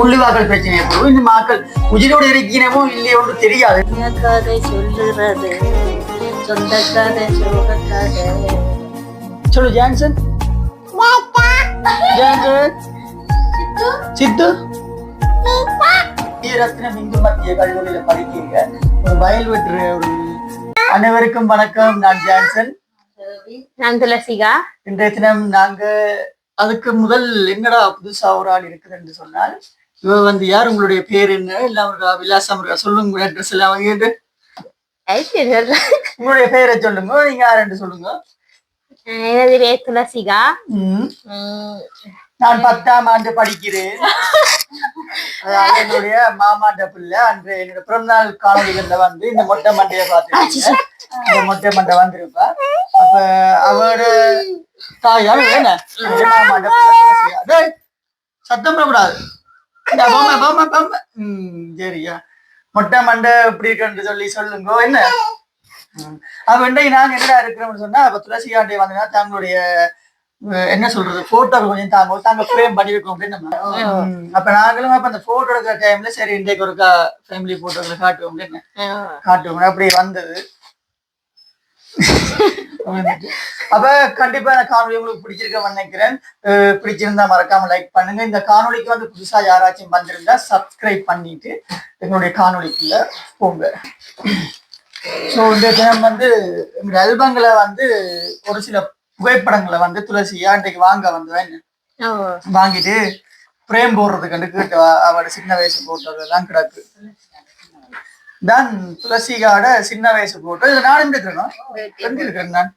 முள்ளிவாக்கள் பிரச்சனை ஏற்படும். இந்த மக்கள் உயிரோடு தெரியாது. சொந்த கதை சோக கதை சொல்லு ஜான்சன். ஜான்சன். சித்து. ரத்னம் இந்து மத்திய கல்லூரியில படிக்கிறீங்க. ஒரு வயல் வெற்று ஒரு அனைவருக்கும் வணக்கம். நான் ஜான்சன். நான் துளசிகா. இன்றைய தினம் நாங்க அதுக்கு முதல் என்னடா புதுசா ஒரு ஆள் இருக்குது என்று சொன்னால் வந்து யார்? உங்களுடைய பேர் என்ன? எல்லாம் இருக்கா விலாசம் இருக்கா சொல்லுங்க உங்களுடைய அட்ரஸ் எல்லாம். வாங்கிட்டு. உங்களுடைய பேரை சொல்லுங்க. நீங்க யார் என்று சொல்லுங்க. எனது பேர் துளசிகா. நான் பத்தாம் ஆண்டு படிக்கிறேன். என்னுடைய மாமாண்ட பிள்ளை. அன்று என்னோட பிறந்தநாள் காணொலிகள்ல வந்து இந்த மொட்டை மண்டையை பார்த்து இந்த மொட்டை மண்டை வந்திருப்பா. அப்ப அவரோட தாயா என்ன மாமாண்ட சத்தம் போடக்கூடாது. சரியா. மொட்டை மண்டை இப்படி இருக்குன்னு சொல்லி சொல்லுங்க என்ன? இன்றைக்கு நாங்க என்னடா இருக்கிறோம்னு சொன்னா அப்ப துளசி ஆண்டை வந்தீங்கன்னா தங்களுடைய என்ன சொல்றது போட்டோ கொஞ்சம் தாங்க தாங்க ஃப்ரேம் பண்ணிருக்கோம் அப்படின்னு. அப்ப நாங்களும் அப்ப அந்த போட்டோ எடுக்கிற டைம்ல சரி இன்றைக்கு ஒரு ஃபேமிலி போட்டோக்களை காட்டுவோம் அப்படின்னு. காட்டுவோம் அப்படியே வந்தது. அப்ப கண்டிப்பா இந்த காணொலி உங்களுக்கு பிடிச்சிருக்க நினைக்கிறேன். பிடிச்சிருந்தா மறக்காம லைக் பண்ணுங்க. இந்த காணொளிக்கு வந்து புதுசா யாராச்சும் வந்திருந்தா சப்ஸ்கிரைப் பண்ணிட்டு எங்களுடைய காணொளிக்குள்ள போங்க. ஸோ இந்த தினம் வந்து எங்களுடைய ஆல்பங்களை வந்து ஒரு சில புகைப்படங்களை வந்து துளசியா இன்றைக்கு வாங்க வந்தேன் வாங்கிட்டு பிரேம் போடுறதுக்கு வந்து கேட்டு அவரோட சின்ன வயசு போட்டோலாம் கிடக்கு. தான் துளசிகாட சின்ன வயசு போட்டோ இது நானும் இருக்கிறேன் எங்க இருக்கிறேன் நான்?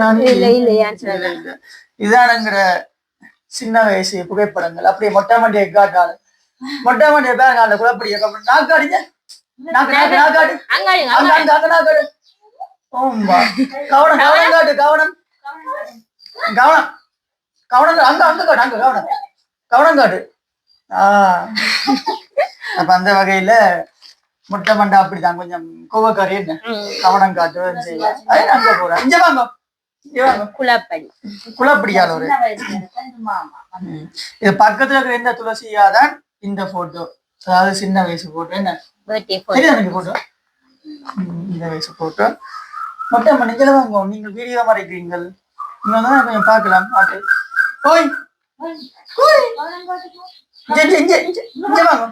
நான் இல்ல இல்லையா இல்ல, இல்ல. இதானுங்கிற சின்ன வயசு புகைப்படங்கள். அப்படியே மொட்டை மண்டியை காட்டாள் மொட்டை மண்டியை பேர் கால குழப்படிய நாக்காடிங்க கவனம் கவனம் காட்டு கவனம். கவனம். கவனம் அங்க அங்க காட்டு அங்க கவனம். கவனம் காட்டு. ஆஹ் அப்ப அந்த வகையில முட்டை மண்டை அப்படிதான் கொஞ்சம் கோவக்காரி என்ன? கவனம் காட்டு செய்வேன் அங்க போறேன். இங்க வாங்க. இங்க வாங்க. குளப்படி. குழப்படியால் ஒரு. இது பக்கத்துல இருக்கிற இந்த துளசியா தான் இந்த போட்டோ அதாவது சின்ன வயசு போட்டோ என்ன? போட்டோ இந்த வயசு போட்டோ மொட்டை மணிக்கல வாங்க. நீங்கள் வீடியோ மறைக்கிறீங்கள் நீங்க கொஞ்சம் பார்க்கலாம். பாட்டு ஓய் ஓய். இங்க, இங்க, இங்க, இங்க, இங்க வாங்க.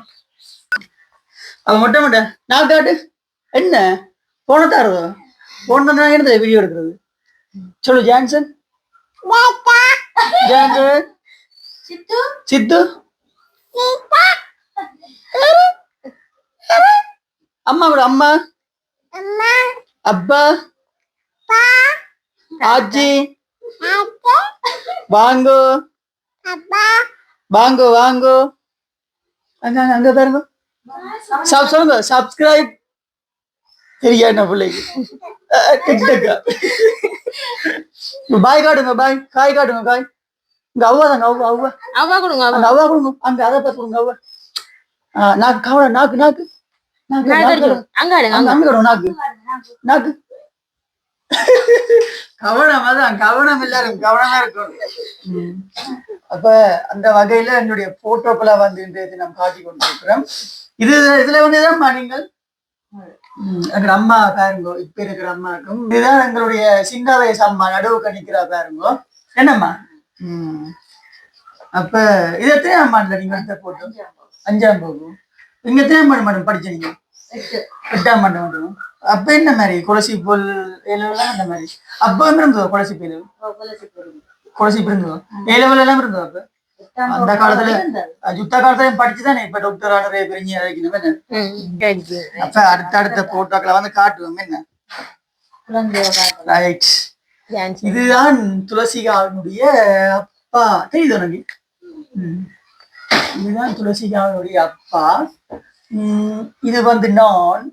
அவ மொட்டை மொட்டை நான் காட்டு என்ன? போன தாரதோ போன தான் எடுத்த வீடியோ எடுக்கிறது? சொல்லு ஜான்சன். ஜான்சன். சித்து. அம்மா கூட அம்மா. அப்பா. ஆச்சி. வாங்கோ. வாங்கோ வாங்கோ. அங்க அங்க, பாருங்க. சொல்லுங்க சப்ஸ்கிரைப் சரியா என்ன பிள்ளைக்கு பாய் காட்டுங்க பாய். காய் காட்டுங்க காய். இங்க அவ்வா தாங்க அவ்வா அவ்வா. அவ்வா கொடுங்க அவ்வா. அவ்வா கொடுங்க அங்க அதை பார்த்து கொடுங்க அவ்வா. நாக்கு கவலை நாக்கு நாக்கு. நாக்கு கவனம் அதான் கவனம் எல்லாரும் கவனமா இருக்கும். அப்ப அந்த வகையில என்னுடைய போட்டோக்களை வந்து இன்றைய தினம் காட்டி கொண்டிருக்கிறோம். இது இதுல வந்துதான் நீங்கள்? ம், எங்க அம்மா பாருங்க இப்ப இருக்கிற அம்மாக்கும். இதுதான் எங்களுடைய சின்ன வயசு அம்மா நடுவுக்கு நிக்கிறா பாருங்க. என்னம்மா? ம். அப்ப இது எத்தனை இல்ல நீங்க எடுத்த போட்டோ? அஞ்சாம் போகும் நீங்க எத்தனை ஆண்டு மேடம் படிச்சீங்க? எட்டாம் ஆண்டு மட்டும் அப்ப என்ன மாதிரி? குலசி போல் எல்லாம் அந்த மாதிரி. அப்ப வந்து இருந்ததோ குலசி பேரு குலசி இருந்ததோ ஏ லெவல் எல்லாம் இருந்ததோ அப்ப? அந்த காலத்துல யுத்த காலத்துல படிச்சுதானே இப்ப டாக்டர் ஆனரே பெரிய. அப்ப அடுத்த அடுத்த போட்டோக்களை வந்து காட்டுவோம் என்ன ரைட். இதுதான் துளசிகாவினுடைய அப்பா தெரியுது உனக்கு. இதுதான் துளசிகாவினுடைய அப்பா இது வந்து நான்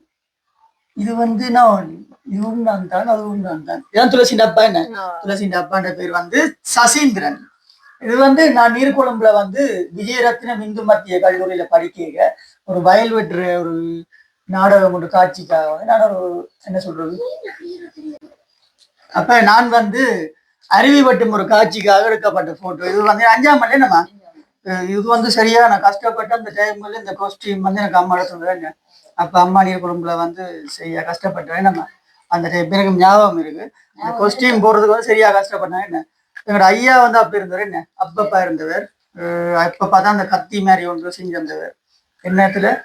இது வந்து நான் இதுவும் நான் தான் அதுவும் நான் தான் இதான் துளசியின் அப்பா என்ன துளசியின் அப்பான்ற பேர் வந்து சசீந்திரன் இது வந்து நான் நீர்கொழும்புல வந்து விஜயரத்னம் இந்து மத்திய கல்லூரியில படிக்க ஒரு வயல் வெட்டுற ஒரு நாடகம் ஒன்று காட்சிக்காக வந்து நான் ஒரு என்ன சொல்றது? அப்ப நான் வந்து அருவி வட்டும் ஒரு காட்சிக்காக எடுக்கப்பட்ட போட்டோ இது வந்து அஞ்சாம் மண்டே நம்ம இது வந்து சரியா நான் கஷ்டப்பட்டு அந்த டைம்ல இந்த காஸ்டியூம் வந்து எனக்கு அம்மா எடுத்துருந்தேன் அப்ப அம்மா நீர் குடும்பல வந்து சரியா கஷ்டப்பட்டேன் நம்ம அந்த டைம் எனக்கு ஞாபகம் இருக்கு. இந்த காஸ்டியூம் போடுறதுக்கு வந்து சரியா கஷ்டப்பட்டேன் என்ன? எங்களோட ஐயா வந்து அப்ப இருந்தவர் என்ன? அப்பப்பா இருந்தவர். அப்ப பார்த்தா அந்த கத்தி மாதிரி ஒன்று செஞ்சிருந்தவர் என்னத்துல?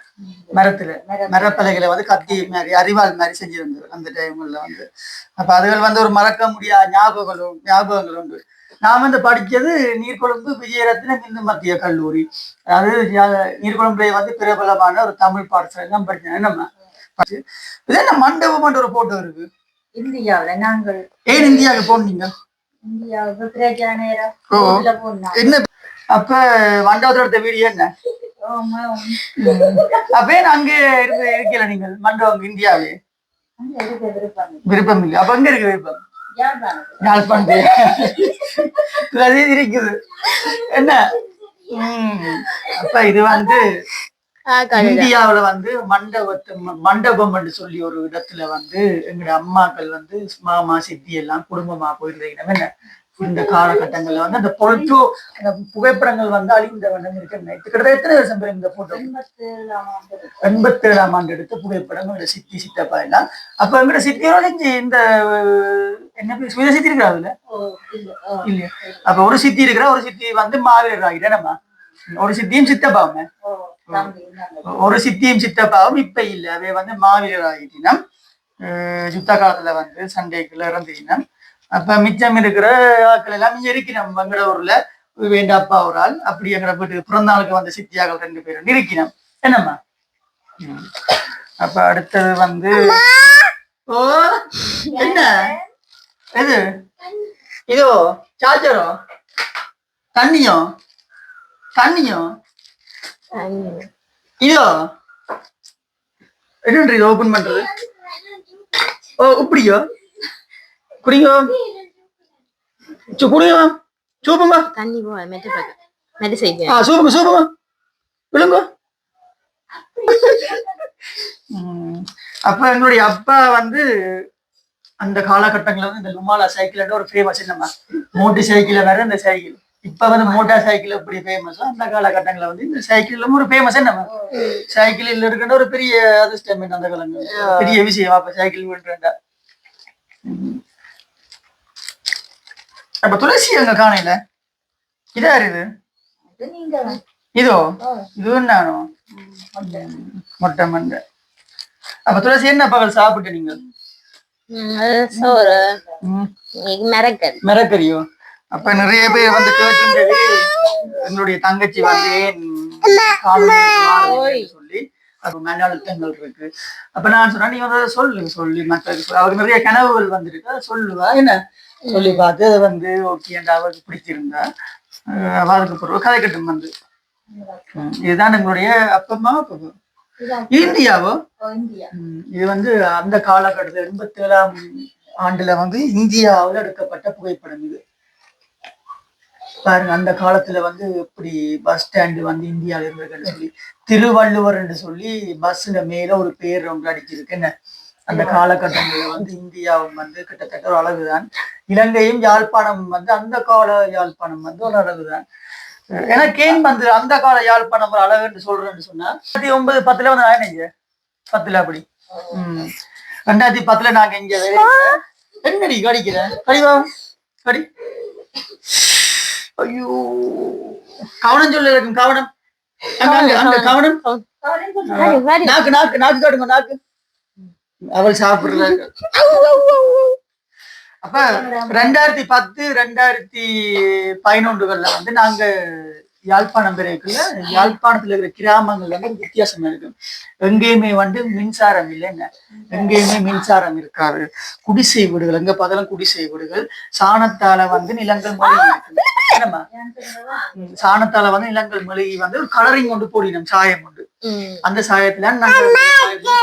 மரத்துல. மரப்பலகையில வந்து கத்தி மாதிரி அறிவாள் மாதிரி செஞ்சிருந்தவர் அந்த டைம்ல வந்து. அப்ப அதுகள் வந்து ஒரு மறக்க முடியாத ஞாபகங்கள் ஞாபகங்கள் உண்டு. நான் வந்து படிச்சது நீர்கொழும்பு விஜயரத்னம் இந்து மத்திய கல்லூரி. அதாவது நீர்கொழும்புல வந்து பிரபலமான ஒரு தமிழ் பாடசாலை தான் படிச்சேன். நம்ம படிச்சு- இது என்ன மண்டபம் ஒரு போட்டோ இருக்கு. இந்தியாவுல நாங்கள் ஏன் இந்தியாவுக்கு போனீங்க? என்ன? அப்ப மண்டபத்துல எடுத்த வீடியோ என்ன அப்ப அங்கே இருந்து இருக்கல நீங்கள்? மண்டபம் இந்தியாவே? அங்க விருப்பம் இல்லை. அப்ப எங்க இருக்கு விருப்பம். இருக்குது. என்ன? அப்ப இது வந்து இந்தியாவுல வந்து மண்டபத்து மண்டபம் என்று சொல்லி ஒரு இடத்துல வந்து எங்களோட அம்மாக்கள் வந்து மாமா சித்தி எல்லாம் குடும்பமா போயிருந்தீங்க என்ன? இந்த காலகட்டங்கள்ல வந்து அந்த பொழுது அந்த புகைப்படங்கள் வந்து அழிந்த வண்ணம் இருக்கு. கிட்டத்தட்ட எத்தனை வருஷம் பேர் இந்த போட்டோ எண்பத்தி ஏழாம் ஆண்டு. எடுத்த புகைப்படம் எங்களோட சித்தி சித்தப்பா எல்லாம். அப்ப எங்களோட சித்தியோட இந்த என்ன சுய சித்தி இல்ல, ஓ, இல்லையா. அப்ப ஒரு சித்தி இருக்கிற ஒரு சித்தி வந்து மாவீரர் ஆகிட்டே நம்ம ஒரு சித்தியும் சித்தப்பாவுமே. ஒரு சித்தியும் சித்தப்பாவும் இப்ப இல்ல. அவை வந்து மாவீரர் ஆகிட்டினம் யுத்த காலத்துல வந்து சண்டைக்குள்ள இறந்துக்கினம் அப்ப மிச்சம் இருக்கிற ஆட்கள் எல்லாம் இங்க இருக்கிறோம் எங்கட ஊர்ல வேண்ட அப்பா ஒரு ஆள் அப்படி எங்கட வீட்டுக்கு பிறந்த நாளுக்கு வந்த சித்தியாக்கள் ரெண்டு பேரும் இருக்கிறோம் என்னம்மா? அப்ப அடுத்தது வந்து ஓ என்ன? எது? இதோ சார்ஜரோ தண்ணியோ? தண்ணியோ? இதோ என்னன்று இது ஓபன் பண்றது? ஓ இப்படியோ? குடிங்க சு குடிங்க சூப்புங்க தண்ணி போ மெட்டு பக்கம் மெட்டு செய்வேன் ஆ சூப்புங்க சூப்புங்க விழுங்க. அப்ப எங்களுடைய அப்பா வந்து அந்த காலகட்டங்கள்ல வந்து இந்த லுமாலா சைக்கிள் ஒரு ஃபேமஸ் என்னம்மா மோட்டர் சைக்கிள் வேற இந்த சைக்கிள். இப்ப வந்து மோட்டார் சைக்கிள் எப்படி ஃபேமஸ் அந்த காலகட்டங்கள்ல வந்து இந்த சைக்கிள் ஒரு ஃபேமஸ் என்னம்மா சைக்கிள் இருக்கின்ற ஒரு பெரிய அதிர்ஷ்டம் என்ன அந்த காலங்கள் பெரிய விஷயம் அப்ப சைக்கிள் விட்டுறா அப்ப துளசி அங்க காணையில? இதா இது. இதோ இது? நானோ மொட்டை. மண்டை. அப்ப துளசி என்ன பகல் சாப்பிட்டு நீங்கள் மிரக்கறியோ? அப்ப நிறைய பேர் வந்து கேட்டுன்றது என்னுடைய தங்கச்சி வந்து ஏன் சொல்லி அது மன அழுத்தங்கள் இருக்கு. அப்ப நான் சொன்னா நீ வந்து சொல்லு சொல்லி. சொல்லு. அவருக்கு நிறைய கனவுகள் வந்திருக்கு. அதை சொல்லுவா என்ன? சொல்லி பார்த்து அதை வந்து ஓகேண்டா அவருக்கு பிடிச்சிருந்தா. அஹ் அவ அதுக்கு பிறகு கதை கட்டும் வந்து. இதுதான் எங்களுடைய அப்பமா அப்பா இதான். இந்தியாவோ? இது வந்து அந்த காலகட்டத்தில் எண்பத்தி ஏழாம் ஆண்டுல வந்து இந்தியாவில் எடுக்கப்பட்ட புகைப்படம் இது. பாருங்க அந்த காலத்துல வந்து எப்படி பஸ் ஸ்டாண்டு வந்து இந்தியாவில் இருந்திருக்குன்னு சொல்லி திருவள்ளுவர் என்று சொல்லி பஸ்ல மேல ஒரு பேர் ஒன்று அடிச்சிருக்கு. என்ன? அந்த காலகட்டங்கள்ல வந்து இந்தியாவும் வந்து கிட்டத்தட்ட ஒரு அழகுதான். இலங்கையும் யாழ்ப்பாணம் வந்து அந்த கால யாழ்ப்பாணம் வந்து ஒரு அழகுதான். எனக்கு ஏன் வந்து அந்த கால யாழ்ப்பாணம் ஒரு அழகுன்னு சொல்றேன்னு சொன்னா ரெண்டாயிரத்தி ஒன்பது பத்துல வந்து நான் இங்க பத்துல அப்படி. ம். ரெண்டாயிரத்தி பத்துல நாங்க இங்க என்னடி கடிக்கிற? கடிவா? கடி. ஐயோ. கவனம் சொல்லு இருக்கும் கவனம். அங்க, அங்க, அங்க கவனம் நாக்கு நாக்கு நாக்கு காட்டுங்க நாக்கு. அவள் சாப்பிடுறாங்க அப்ப ரெண்டாயிரத்தி பத்து ரெண்டாயிரத்தி பதினொன்றுகள்ல வந்து நாங்க யாழ்ப்பாணம் பிறகுல யாழ்ப்பாணத்துல இருக்கிற கிராமங்கள்ல வந்து வித்தியாசமா இருக்கு. எங்கேயுமே வந்து மின்சாரம் இல்லைங்க. எங்கேயுமே மின்சாரம் இருக்காது. குடிசை வீடுகள் எங்க பார்த்தாலும் குடிசை வீடுகள். சாணத்தால வந்து நிலங்கள் மொழி சாணத்தால வந்து நிலங்கள் மொழி வந்து ஒரு கலரிங் கொண்டு போடினோம் சாயம் கொண்டு அந்த சாயத்துல நாங்க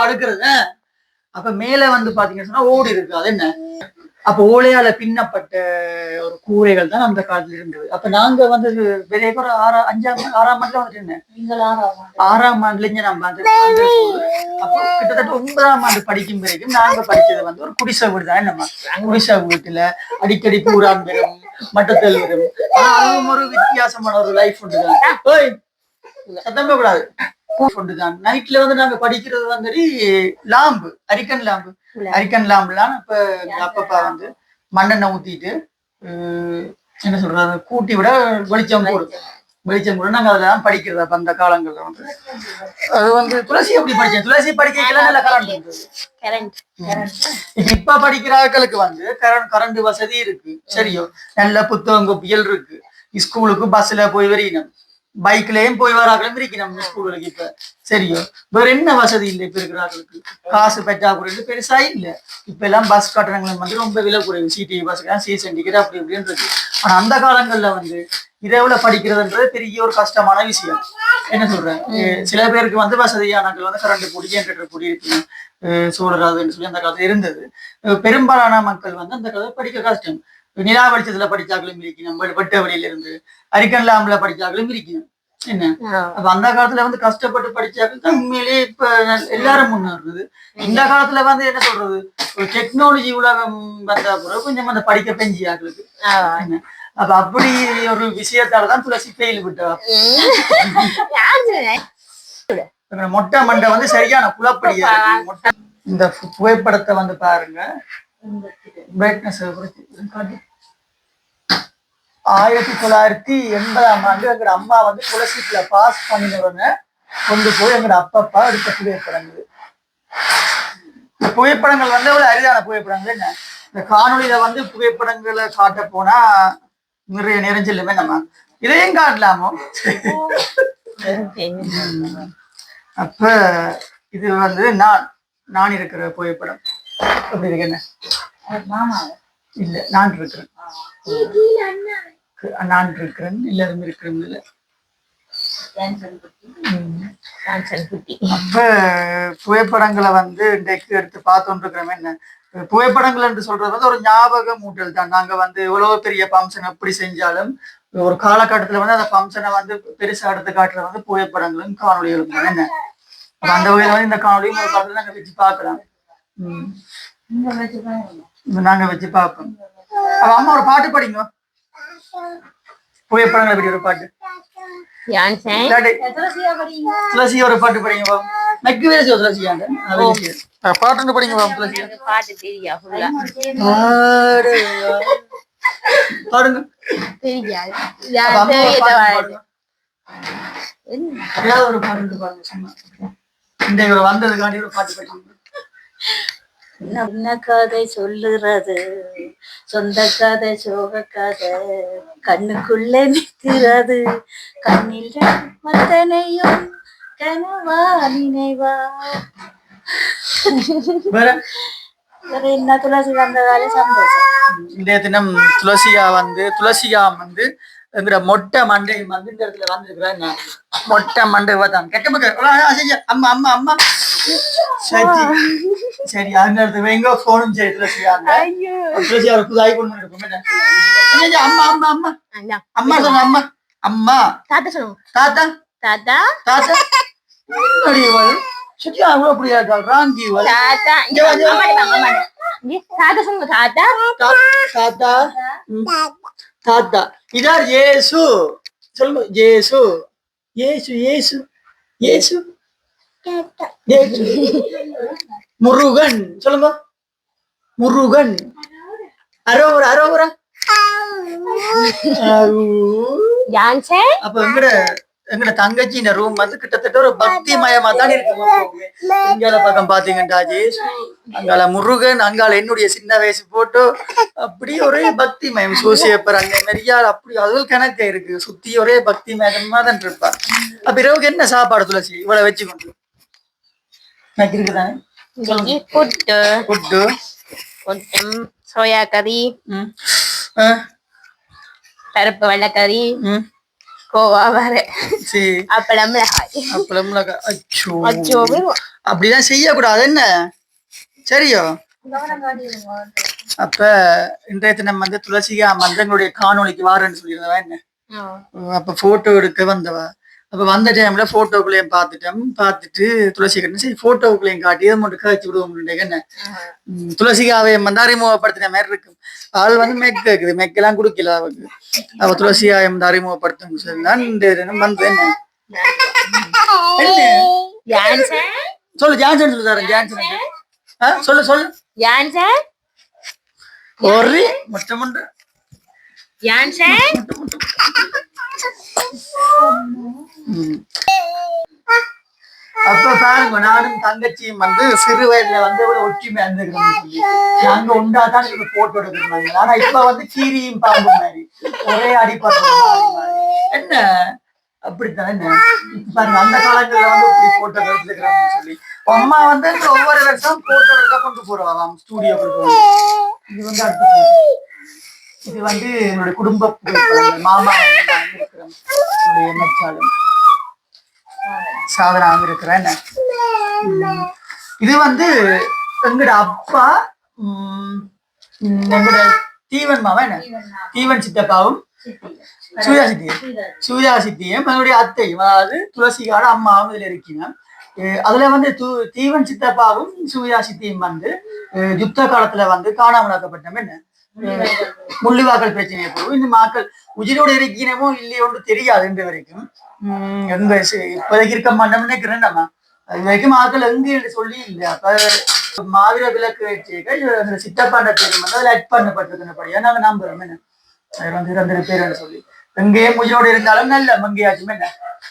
படுக்கிறது. அப்ப மேல வந்து பாத்தீங்கன்னு சொன்னா ஓடி இருக்கு. அது என்ன? அப்ப ஓலையால பின்னப்பட்ட ஒரு கூரைகள் தான் அந்த காலத்துல இருந்தது. அப்ப நாங்க வந்து பெரிய ஒரு ஆறா அஞ்சாம் ஆறாம் ஆண்டுல வந்துட்டு இருந்தேன் ஆறாம் ஆண்டு. ஆறாம் ஆண்டுல இங்க நம்ம வந்து அப்போ கிட்டத்தட்ட ஒன்பதாம் ஆண்டு படிக்கும் வரைக்கும் நாங்க படிச்சது வந்து ஒரு குடிசை வீடு தான். நம்ம குடிசை வீட்டுல அடிக்கடி பூரான் வரும் மட்டத்தல் வரும். ஒரு வித்தியாசமான ஒரு லைஃப் உண்டு தான். ஓய் சத்தமே கூடாது உண்டு தான் நைட்ல வந்து நாங்க படிக்கிறது வந்துட்டு லாம்பு அரிக்கன் லாம்பு. அரிக்கன் லாம்புலாம் இப்ப எங்க அப்பப்பா வந்து மண்ணெண்ணெய் ஊத்திட்டு என்ன சொல்றது கூட்டி விட வெளிச்சம் போடும் வெளிச்சம் கூட. நாங்க அதெல்லாம் படிக்கிறது அப்ப அந்த காலங்கள்ல வந்து. அது வந்து துளசி எப்படி படிச்சேன்? துளசி படிக்கலாம் நல்ல கரண்ட் இப்ப படிக்கிற ஆட்களுக்கு வந்து கரண்ட் கரண்ட் வசதி இருக்கு. சரியோ? நல்ல புத்தகம் புயல் இருக்கு. ஸ்கூலுக்கு பஸ்ல போய் வரையணும் பைக்லயும் போய் வராங்களும் இருக்கணும் ஸ்கூலுக்கு இப்ப. சரியோ? வேற என்ன வசதி இல்லை இப்ப இருக்கிறார்களுக்கு காசு பற்றாக்குறை பெருசா இல்ல. இப்ப எல்லாம் பஸ் கட்டணங்கள் வந்து ரொம்ப விலை குறைவு. சிடி பஸ் சீசன் டிக்கெட் அப்படி இப்படின்றது. இருக்கு ஆனா அந்த காலங்கள்ல வந்து இரவுல படிக்கிறதுன்றது பெரிய ஒரு கஷ்டமான விஷயம். என்ன சொல்றேன் சில பேருக்கு வந்து வசதியானவர்கள் வந்து கரண்ட் கூடி ஜென்ரேட்டர் கூடி இருக்கணும் சூழலாதுன்னு சொல்லி அந்த காலத்துல இருந்தது. பெரும்பாலான மக்கள் வந்து அந்த காலத்துல படிக்க கஷ்டம். நிலா வெளிச்சத்துல படிச்சாக்களும் இருக்கணும் வெட்ட வெளியில இருந்து அரிக்கன் லாம்ல படிச்சாக்களும் இருக்கணும் என்ன? அப்ப அந்த காலத்துல வந்து கஷ்டப்பட்டு படிச்சாக்கள் தான் உண்மையிலேயே இப்ப எல்லாரும் முன்னேறுது இந்த காலத்துல வந்து என்ன சொல்றது? ஒரு டெக்னாலஜி உலகம் வந்த பிறகு கொஞ்சம் அந்த படிக்க பெஞ்சி ஆக்களுக்கு. என்ன? அப்ப அப்படி ஒரு விஷயத்தாலதான் துளசி ஃபெயில் விட்டா. மொட்டை மண்டை வந்து சரியான குழப்படியா. மொட்டை இந்த புகைப்படத்தை வந்து பாருங்க. பிரைட்னஸ் ஆயிரத்தி தொள்ளாயிரத்தி எண்பதாம் ஆண்டு எங்கட அம்மா வந்து துளசிக்குள்ள பாஸ் பண்ணினவங்க கொண்டு போய் எங்கட அப்பப்பா எடுத்த புகைப்படங்கள். இந்த புகைப்படங்கள் வந்து ஒரு அரிதான புகைப்படங்கள் என்ன? இந்த காணொளியில வந்து புகைப்படங்களை காட்ட போனா நிறைய நிறைஞ்சில்லுமே நம்ம. இதையும் காட்டலாமோ? அப்ப இது வந்து நான் நான் இருக்கிற புகைப்படம். அப்படி இருக்கு என்ன? இல்ல நான் இருக்கிறேன். நான் இருக்கிறேன் எல்லாரும் குட்டி அப்ப புகைப்படங்களை வந்து இன்றைக்கு எடுத்து பார்த்துட்டு இருக்கிறோம் என்ன? புகைப்படங்கள் என்று சொல்றது வந்து ஒரு ஞாபக மூட்டல் தான். நாங்க வந்து எவ்வளவு பெரிய ஃபங்க்ஷன் எப்படி செஞ்சாலும் ஒரு காலகட்டத்துல வந்து அந்த ஃபங்க்ஷனை வந்து பெருசா எடுத்து காட்டுறது வந்து புகைப்படங்களும் காணொளிகளும் தான். என்ன? அப்ப அந்த வகையில வந்து இந்த காணொளியும் ஒரு காலத்துல நாங்க வச்சு பார்க்கலாம். நாங்க வச்சு பார்ப்போம். அம்மா ஒரு பாட்டு படிங்க. புகைப்படங்களை பற்றி ஒரு பாட்டு. துளசி ஒரு பாட்டு படிங்க பாம் நக்கு வேலை துளசியாங்க பாட்டு படிங்க பாம் துளசியா பாட்டு தெரியா பாடுங்க. தெரியாது ஏதாவது ஒரு பாட்டு பாடுங்க சும்மா. இந்த இவர் வந்ததுக்காண்டி ஒரு பாட்டு படிங்க. என்ன கதை சொல்லுறது சொந்த கதை சோக கதை கண்ணுக்குள்ளே நிற்கிறது. கண்ணில் மத்தனையும் கனவா நினைவா. என்ன துளசி வந்ததாலே சந்தோஷம். இன்றைய தினம் துளசியா வந்து துளசியா வந்து எங்கிற மொட்டை மண்டை வந்து இந்த இடத்துல வந்திருக்கிறாங்க மொட்டை மண்டை பார்த்தாங்க கெட்ட பக்கம் அம்மா அம்மா அம்மா. சரி சரி அந்த இடத்துல வைங்க போனும் சரி துளசியா துளசியா ஒரு புது ஐபோன் பண்ணிருக்கோம் அம்மா அம்மா அம்மா? அம்மா சொல்லுங்க அம்மா? அம்மா. தாத்தா சொல்லுங்க. தாத்தா? தாத்தா? தாத்தா? என்னடி இவள் சுற்றி அவ்வளோ அப்படியா ராங்கி தாத்தா சொல்லுங்க தாத்தா. தாத்தா. தாத்தா. இதார் இயேசு சொல்லுங்க இயேசு இயேசு இயேசு இயேசு. முருகன். சொல்லுங்க. முருகன். அரோவரா அரோவரா. அப்ப எங்கட எங்கட தங்கச்சி இந்த ரூம் வந்து கிட்டத்தட்ட ஒரு பக்தி மயமா தான் இருக்கு இங்கால பக்கம் பாத்தீங்கன்னா ஜேசு. அங்கால முருகன் அங்கால என்னுடைய சின்ன வயசு போட்டோ அப்படி ஒரே பக்தி மயம் சூசியப்பர் அங்க நிறைய அப்படி அது கணக்கு இருக்கு. சுத்தி ஒரே பக்தி மயமா தான் இருப்பா அப்ப இரவுக்கு என்ன சாப்பாடு துளசி? இவ்வளவு வச்சுக்கொண்டு. இருக்குதானே? இன்னைக்கு புட்டு ஃபுட்டு புட்டும் சோயா கறி பருப்பு வெள்ளைக்கறி கோவா வர சரி அப்பளம் மிளகாய் அப்பளம் அச்சோ அச்சோ அப்படிதான் செய்யக்கூடாது என்ன சரியோ அப்ப இன்றைய தினம் வந்து துளசிகா மந்தங்களுடைய காணொளிக்கு வாரேன்னு சொல்லியிருந்தவா என்ன அப்ப போட்டோ எடுக்க வந்தவா அப்ப வந்த டைம்ல போட்டோக்குள்ளேயும் பார்த்துட்டோம். பார்த்துட்டு துளசி கட்டு சரி போட்டோக்குள்ளேயும் காட்டி இதை மட்டும் கழிச்சு விடுவோம் என்ன? ம், துளசிகாவை வந்து அறிமுகப்படுத்தின மாதிரி இருக்கும். ஆள் வந்து மெக் இருக்குது மெக்கெல்லாம் கொடுக்கல அவருக்கு அவ துளசிகாவை வந்து அறிமுகப்படுத்தும் சொல்லலாம் வந்து என்ன? சொல்லு ஜான்சன் சொல்லு சார் ஜான்சன் சொல்லு. சொல்லு ஜான்சன் ஒரு முட்டை முட்டை. ஜான்சன் ம். நானும் தங்கச்சியும் வந்து சிறு வயதுல வந்து எவ்வளவு ஒற்றுமை இருந்துக்கிறோம் சொல்லி நாங்க உண்டாதான் இதுக்கு போட்டோ எடுக்கிறாங்க ஆனா இப்ப வந்து கீரியும் பாம்பு மாதிரி ஒரே அடிப்படை என்ன? அப்படித்தான் என்ன? பாருங்க அந்த காலங்கள்ல வந்து இப்படி போட்டோ எடுத்துக்கிறோம்னு சொல்லி. அம்மா வந்து ஒவ்வொரு வருஷம் போட்டோ எடுக்க கொண்டு போடுவாங்க ஸ்டூடியோ கொண்டு இது வந்து அடுத்த இது வந்து என்னுடைய குடும்ப மாமா வந்து இருக்கிறோம் என்னுடைய மச்சாலும் சாதனாவும் இருக்கிறேன் இது வந்து எங்கட அப்பா உம், எங்கட தீவன் மாவன் என்ன? தீவன் சித்தப்பாவும் சூர்யா சித்தியும். சூர்யா சித்தியும் என்னுடைய அத்தையும் அதாவது துளசிகாட அம்மாவும் இதுல இருக்கீங்க. அதுல வந்து தூ தீவன் சித்தப்பாவும் சூர்யா சித்தியும் வந்து யுத்த காலத்துல வந்து காணாமலாக்கப்பட்டோம் என்ன? முள்ளிவாக்கள் பிரச்சனையை போகும் இந்த மக்கள் உயிரோடு இருக்கிறமோ இல்லையோ ஒன்று தெரியாது இன்று வரைக்கும். உம் எங்க இப்போதைக்கு இருக்க மாட்டோம்னு நினைக்கிறேன் நம்ம அது வரைக்கும் ஆக்கள் எங்க என்று சொல்லி இல்லை. அப்ப மாவீர விளக்கு வச்சுக்க அந்த சித்தப்பாண்ட பேர் வந்து அதில் அட் பண்ணப்பட்டிருக்கிறபடியா நாங்க நம்புறோம் என்ன? அது வந்து ரெண்டு பேர் சொல்லி. எங்கேயே உயிரோடு இருந்தாலும் நல்ல மங்கையாச்சுமே என்ன?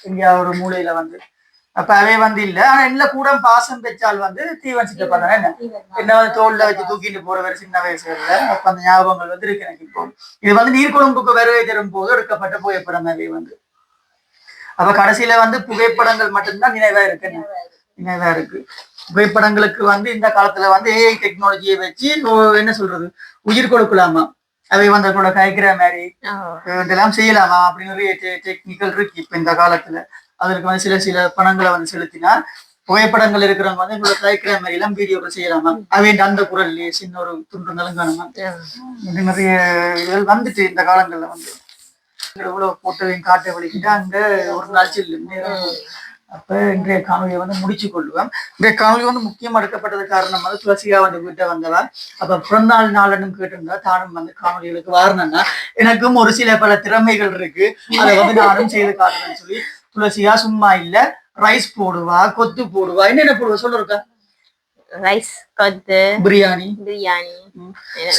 எங்கேயா ஒரு மூலையில வந்து அப்ப அவை வந்து இல்ல. ஆனா இல்ல கூட பாசம் வச்சால் வந்து தீவன் சித்தப்பா தானே என்ன? என்ன வந்து தோல்ல வச்சு தூக்கிட்டு போறவர் சின்ன வயசுல அப்ப அந்த ஞாபகங்கள் வந்து இருக்கு எனக்கு இப்போ. இது வந்து நீர்கொழும்புக்கு வருகை தரும் போது எடுக்கப்பட்ட புகைப்படம் அவை வந்து. அப்ப கடைசியில வந்து புகைப்படங்கள் மட்டும்தான் நினைவா இருக்கு. என்ன? நினைவா இருக்கு. புகைப்படங்களுக்கு வந்து இந்த காலத்துல வந்து ஏஐ டெக்னாலஜியை வச்சு என்ன சொல்றது? உயிர் கொடுக்கலாமா? அவை வந்து கூட கழிக்கிற மாதிரி. இதெல்லாம் செய்யலாமா? அப்படின்னு டெக்னிக்கல் இருக்கு இப்ப இந்த காலத்துல. அதற்கு வந்து சில சில பணங்களை வந்து செலுத்தினா புகைப்படங்கள் இருக்கிறவங்க வந்து இவ்வளவு கழிக்கிற மாதிரி எல்லாம் வீடியோக்கள் செய்யலாமா அவை அந்த குரல்லையே சின்ன ஒரு துண்டு நலங்கானமா இது நிறைய இதுகள் வந்துட்டு இந்த காலங்கள்ல வந்து. இவ்வளவு போட்டோவையும் காட்ட வலிக்கிட்டு அங்க ஒரு நாள் செல்லும் அப்ப இன்றைய காணொலியை வந்து முடிச்சு கொள்ளுவேன் இன்றைய காணொலி வந்து முக்கியமா எடுக்கப்பட்டது காரணம் வந்து துளசியா வந்து வீட்டை வந்தவா அப்ப பிறந்தநாள் நாளன்னு கேட்டிருந்தா தானும் வந்து காணொலிகளுக்கு வரணும்னா. எனக்கும் ஒரு சில பல திறமைகள் இருக்கு. அதை வந்து நானும் செய்து காட்டுறேன்னு சொல்லி துளசியா சும்மா இல்ல ரைஸ் போடுவா கொத்து போடுவா என்னென்ன போடுவா சொல்லுறக்கா ரைஸ் கொத்து பிரியாணி. பிரியாணி.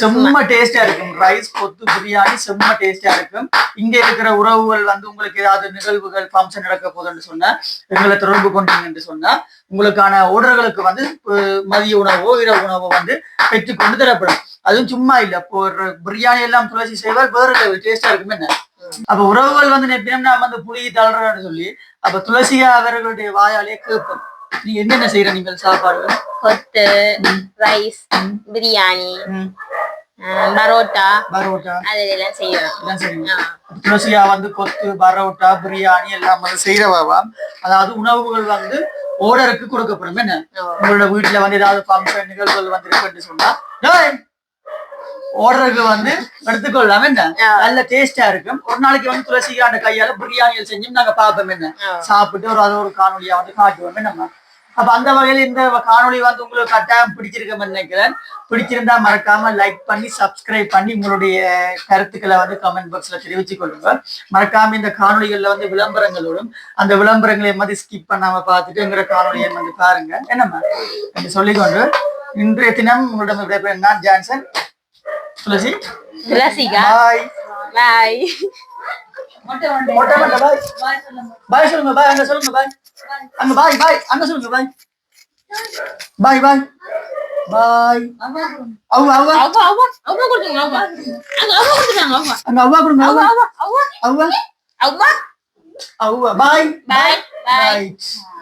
செம்ம டேஸ்டா இருக்கும். ரைஸ் கொத்து பிரியாணி செம்ம டேஸ்டா இருக்கும். இங்க இருக்கிற உறவுகள் வந்து உங்களுக்கு ஏதாவது நிகழ்வுகள் ஃபங்க்ஷன் நடக்க போகுதுன்னு சொன்னா எங்களை தொடர்பு கொண்டீங்கன்னு சொன்னா உங்களுக்கான ஆர்டர்களுக்கு வந்து மதிய உணவோ இரவு உணவோ வந்து பெற்றுக்கொண்டு தரப்படும். அதுவும் சும்மா இல்ல. பிரியாணி எல்லாம் துளசி செய்வார் வேற டேஸ்டா இருக்கும். என்ன? அப்ப உறவுகள் வந்து நினைப்பினம் நாம வந்து புளி தளர்றன்னு சொல்லி அப்ப துளசியா அவர்களுடைய வாயாலே கேட்போம். நீ என்னென்ன செய்யற நீங்கள் சாப்பாடுகள் கொத்து ரைஸ் பிரியாணி பரோட்டா. பரோட்டா. அதெல்லாம் செய்யுங்க துளசியா வந்து கொத்து பரோட்டா பிரியாணி எல்லாம் வந்து செய்யறவாம் அதாவது உணவுகள் வந்து ஓர்டருக்கு கொடுக்கப்படும். என்ன? உங்களோட வீட்டுல வந்து ஏதாவது ஃபங்க்ஷன் நிகழ்வுகள் வந்து இருக்குன்னு சொன்னா ஓர்டருக்கு வந்து எடுத்துக்கொள்ளலாம். என்ன? நல்ல டேஸ்டா இருக்கும். ஒரு நாளைக்கு வந்து துளசிக்கு அந்த கையால பிரியாணிகள் செஞ்சு நாங்க பார்ப்போம். என்ன? சாப்பிட்டு ஒரு அது ஒரு காணொலியா வந்து காட்டுவோம். நம்ம அப்ப அந்த வகையில இந்த காணொளி வந்து உங்களுக்கு கட்டாயம் பிடிச்சிருக்கும்னு நினைக்கிறேன். பிடிச்சிருந்தா மறக்காம லைக் பண்ணி சப்ஸ்கிரைப் பண்ணி உங்களுடைய கருத்துக்களை வந்து கமெண்ட் பாக்ஸ்ல தெரிவித்துக் கொள்ளுங்க. மறக்காம இந்த காணொளிகள்ல வந்து விளம்பரங்களோடும் அந்த விளம்பரங்களை மாதிரி ஸ்கிப் பண்ணாம பார்த்துட்டு எங்கிற காணொலியை வந்து பாருங்க. என்னம்மா சொல்லிக்கொண்டு இன்றைய தினம் உங்களிடம் நான் ஜான்சன். துளசி துளசிகா பாய் பாய் மொட்டை மொட்டை பாய் பாய் சொல்லுங்க பாய் அங்க சொல்லுங்க பாய் அங்க பாய் பாய் அங்க சொல்லுங்க பாய் பாய் பாய் பாய் அவ்வா அவ்வா அவ்வா அவ்வா அவ்வா கொடுத்துங்க அவ்வா அங்க அவ்வா கொடுத்துட்டாங்க அவ்வா அங்க அவ்வா கொடுங்க அவ்வா அவ்வா அவ்வா அவ்வா அவ்வா அவ்வா பாய் பாய் பாய் பாய்